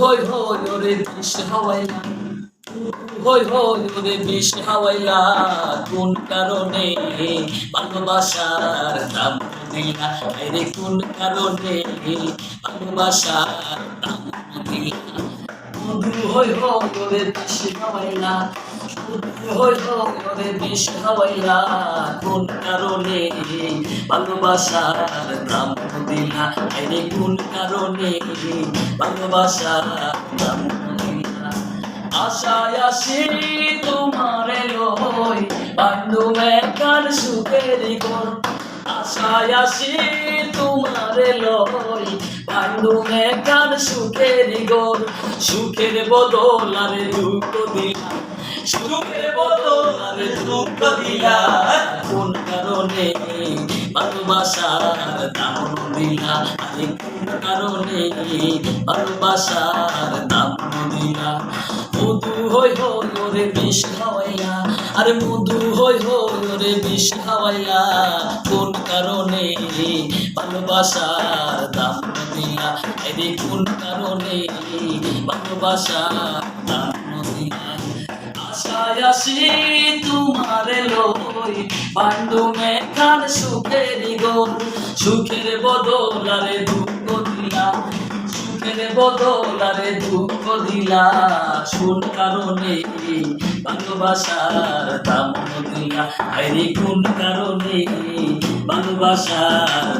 হই হই, ওরে বিষ হাওয়াইলা। হই হই, ওরে বিষ হাওয়াইলা। কোন কারণে ভালোবাসার দাম দিলা কোন কারণে ভালোবাসার দাম বন্ধু হই হই ওরে বিষ হাওয়াইলা হই হই ওরে বিষ হাওয়াইলা কোন কারণে ভালোবাসার দাম দিলা আরে কোন কারণে ভালোবাসার দাম দিলা আশায় আসি তোমার লই বান্ধু মেকার সুখের ঘর। আশায় আসি তোমার লই বান্ধু মেকার সুখের ঘর সুখের বদল আর দুঃখ দিলা। সুখের বদল আর দুঃখ দিলা। কোন কারণে ভালোবাসার দাম দিলা? আরে কোন কারণে ভালোবাসার দাম দিলা? মধু হই ওরে বিষ খাওয়াইয়া আরে মধু হই ওরে বিষ খাওয়াইয়া, কোন কারণে ভালোবাসার দাম দিলা আরে কোন কারণে ভালোবাসার দাম দিলা আশায় আসি তোমার লই পাণ্ডু মেঘার সুখের গোল, সুখের বদল আরে দুঃখ দিলা সুখের বদলারে দুঃখ দিলা। শুন কারণে ভালোবাসার দাম দিলা। আরে কোন কারণে ভালোবাসার